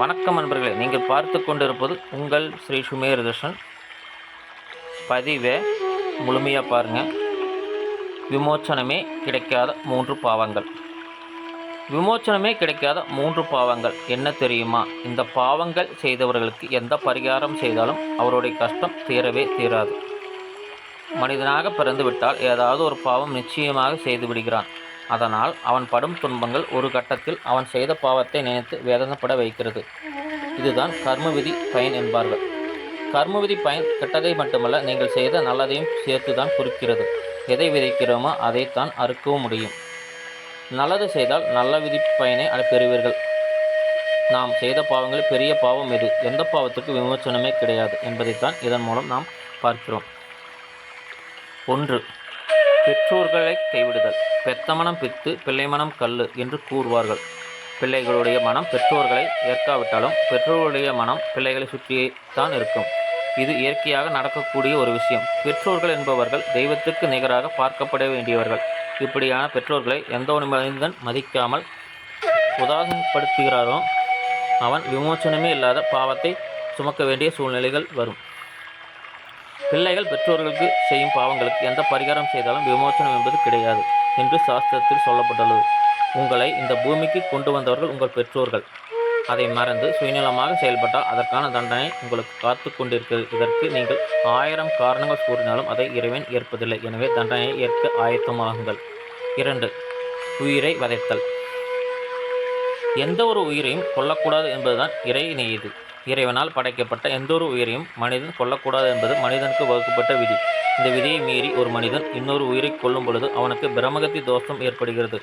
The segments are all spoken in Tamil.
வணக்கம் நண்பர்களே. நீங்கள் பார்த்து கொண்டிருப்பது உங்கள் ஸ்ரீ சுமேர் தர்ஷன். பதிவை முழுமையாக பாருங்கள் விமோச்சனமே கிடைக்காத மூன்று பாவங்கள். விமோச்சனமே கிடைக்காத மூன்று பாவங்கள். என்ன தெரியுமா? இந்த பாவங்கள் செய்தவர்களுக்கு எந்த பரிகாரம் செய்தாலும் அவருடைய கஷ்டம் தீரவே தீராது. மனிதனாக பிறந்துவிட்டால் ஏதாவது ஒரு பாவம் நிச்சயமாக செய்து விடுகிறான். அதனால் அவன் படும் துன்பங்கள் ஒரு கட்டத்தில் அவன் செய்த பாவத்தை நினைத்து வேதனைப்பட வைக்கிறது. இதுதான் கர்மவிதி பயன் என்பார்கள். கர்மவிதி பயன் கெட்டதை மட்டுமல்ல நீங்கள் செய்த நல்லதையும் சேர்த்து தான் குறிக்கிறது. எதை விதைக்கிறோமோ அதைத்தான் அறுக்கவும் முடியும். நல்லது செய்தால் நல்ல விதி பயனை பெறுவீர்கள். நாம் செய்த பாவங்களில் பெரிய பாவம் எது? எந்த பாவத்துக்கு விமோசனமே கிடையாது என்பதைத்தான் இதன் மூலம் நாம் பார்க்கிறோம். ஒன்று பெற்றோர்களை கைவிடுதல். பெத்த மனம் பித்து பிள்ளை மனம் கல்லு என்று கூறுவார்கள். பிள்ளைகளுடைய மனம் பெற்றோர்களை ஏற்காவிட்டாலும் பெற்றோர்களுடைய மனம் பிள்ளைகளை சுற்றியே தான் இருக்கும். இது இயற்கையாக நடக்கக்கூடிய ஒரு விஷயம். பெற்றோர்கள் என்பவர்கள் தெய்வத்துக்கு நிகராக பார்க்கப்பட வேண்டியவர்கள். இப்படியான பெற்றோர்களை எந்த ஒரு மனிதன் மதிக்காமல் உதாசீனப்படுத்துகிறாரோ அவன் விமோசனமே இல்லாத பாவத்தை சுமக்க வேண்டிய சூழ்நிலைகள் வரும். பிள்ளைகள் பெற்றோர்களுக்கு செய்யும் பாவங்களுக்கு எந்த பரிகாரம் செய்தாலும் விமோசனம் என்பது கிடையாது என்று சாஸ்திரத்தில் சொல்லப்பட்டுள்ளது. உங்களை இந்த பூமிக்கு கொண்டு வந்தவர்கள் உங்கள் பெற்றோர்கள். அதை மறந்து சுயநலமாக செயல்பட்டால் அதற்கான தண்டனை உங்களுக்கு காத்து கொண்டிருக்கிறது. இதற்கு நீங்கள் ஆயிரம் காரணங்கள் கூறினாலும் அதை இறைவன் ஏற்பதில்லை. எனவே தண்டனையை ஏற்க ஆயத்தமாகுங்கள். இரண்டு உயிரை வதைத்தல். எந்த ஒரு உயிரையும் கொல்லக்கூடாது என்பதுதான் இறை நீதி இறைவனால் படைக்கப்பட்ட எந்த ஒரு உயிரையும் மனிதன் கொல்லக்கூடாது என்பது மனிதனுக்கு வகுக்கப்பட்ட விதி. இந்த விதியை மீறி ஒரு மனிதன் இன்னொரு உயிரை கொல்லும் பொழுது அவனுக்கு பிரமகத்தி தோஷம் ஏற்படுகிறது.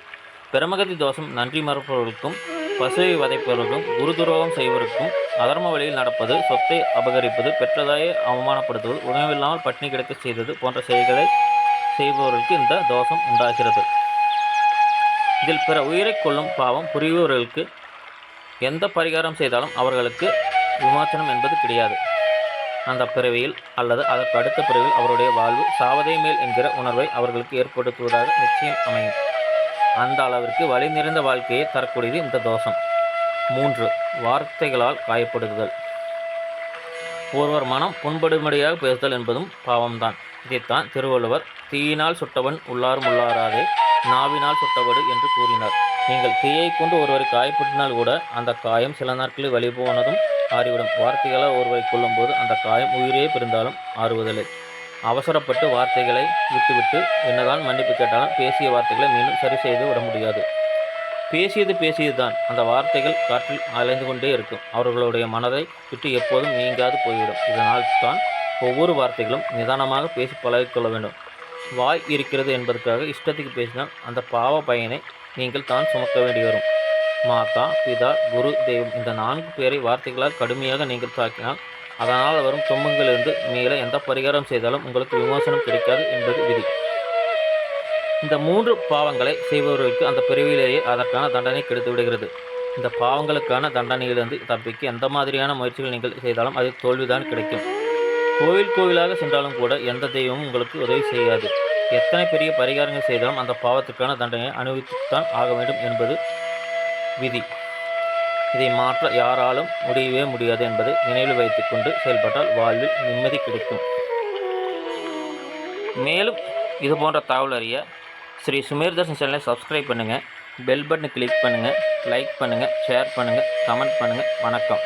பிரமகத்தி தோஷம் நன்றி மறுப்பவர்களுக்கும் பசுவை வதைப்பவர்களுக்கும் குருதுரோகம் செய்வதற்கும் அதர்ம வழியில் நடப்பது சொத்தை அபகரிப்பது பெற்றதாயை அவமானப்படுத்துவது உணவில்லாமல் பட்டினி கிடக்க செய்தது போன்ற செயல்களை செய்பவர்களுக்கு இந்த தோஷம் உண்டாகிறது. இதில் பிற உயிரை கொள்ளும் பாவம் புரிபவர்களுக்கு எந்த பரிகாரம் செய்தாலும் அவர்களுக்கு விமோச்சனம் என்பது கிடையாது. அந்த பிறவியில் அல்லது அதற்கு அடுத்த பிறவியில் அவருடைய வாழ்வு சாவதே மேல் என்கிற உணர்வை அவர்களுக்கு ஏற்படுத்துவதாக நிச்சயம் அமையும். அந்த அளவிற்கு வழி நிறைந்த வாழ்க்கையை தரக்கூடியது இந்த தோஷம். மூன்று வார்த்தைகளால் காயப்படுத்துதல். ஒருவர் மனம் புண்படும்படியாக பேசுதல் என்பதும் பாவம்தான். இதைத்தான் திருவள்ளுவர் தீயினால் சுட்டவன் உள்ளாரும் உள்ளாராதே நாவினால் சுட்டவடு என்று கூறினார். நீங்கள் தீயை கொண்டு ஒருவரை காயப்படுத்தினால் கூட அந்த காயம் சில நாட்களில் வழிபோனதும் ஆறிவிடும். வார்த்தைகளால் ஒருவரை கொள்ளும்போது அந்த காயம் உயிரே பிரிந்தாலும் ஆறுவதில்லை. அவசரப்பட்டு வார்த்தைகளை விட்டுவிட்டு என்னதான் மன்னிப்பு கேட்டாலும் பேசிய வார்த்தைகளை மீண்டும் சரி செய்து விட முடியாது. பேசியது பேசியதுதான். அந்த வார்த்தைகள் காற்றில் அலைந்து கொண்டே இருக்கும். அவர்களுடைய மனதை விட்டு எப்போதும் நீங்காது போய்விடும். இதனால் தான் ஒவ்வொரு வார்த்தைகளும் நிதானமாக பேசி பழகிக்கொள்ள வேண்டும். வாய் இருக்கிறது என்பதற்காக இஷ்டத்துக்கு பேசினால் அந்த பாவ பயனை நீங்கள் தான் சுமக்க வேண்டி வரும் மாதா பிதா குரு தெய்வம் இந்த நான்கு பேரை வார்த்தைகளால் கடுமையாக நீங்கள் தாக்கினால் அதனால் வரும் துன்பங்களிலிருந்து மேலே எந்த பரிகாரம் செய்தாலும் உங்களுக்கு விமோசனம் கிடைக்காது என்பது விதி. இந்த மூன்று பாவங்களை செய்பவர்களுக்கு அந்த பிரிவிலேயே அதற்கான தண்டனை கிடைத்து விடுகிறது. இந்த பாவங்களுக்கான தண்டனையிலிருந்து தப்பிக்க எந்த மாதிரியான முயற்சிகள் நீங்கள் செய்தாலும் அது தோல்விதான் கிடைக்கும். கோவில் கோவிலாக சென்றாலும் கூட எந்த தெய்வமும் உங்களுக்கு உதவி செய்யாது. எத்தனை பெரிய பரிகாரங்கள் செய்தாலும் அந்த பாவத்துக்கான தண்டனையை அனுபவித்துத்தான் ஆக வேண்டும் என்பது விதி. இதை மாற்ற யாராலும் முடியவே முடியாது என்பதை நினைவில் வைத்துக்கொண்டு செயல்பட்டால் வாழ்வில் நிம்மதி கிடைக்கும். மேலும் இது போன்ற தகவல் அறிய ஸ்ரீ சுமேர் தர்ஷன் சேனலை சப்ஸ்கிரைப் பண்ணுங்கள் பெல் பட்டனை கிளிக் பண்ணுங்கள் லைக் பண்ணுங்கள் ஷேர் பண்ணுங்கள் கமெண்ட் பண்ணுங்கள் வணக்கம்.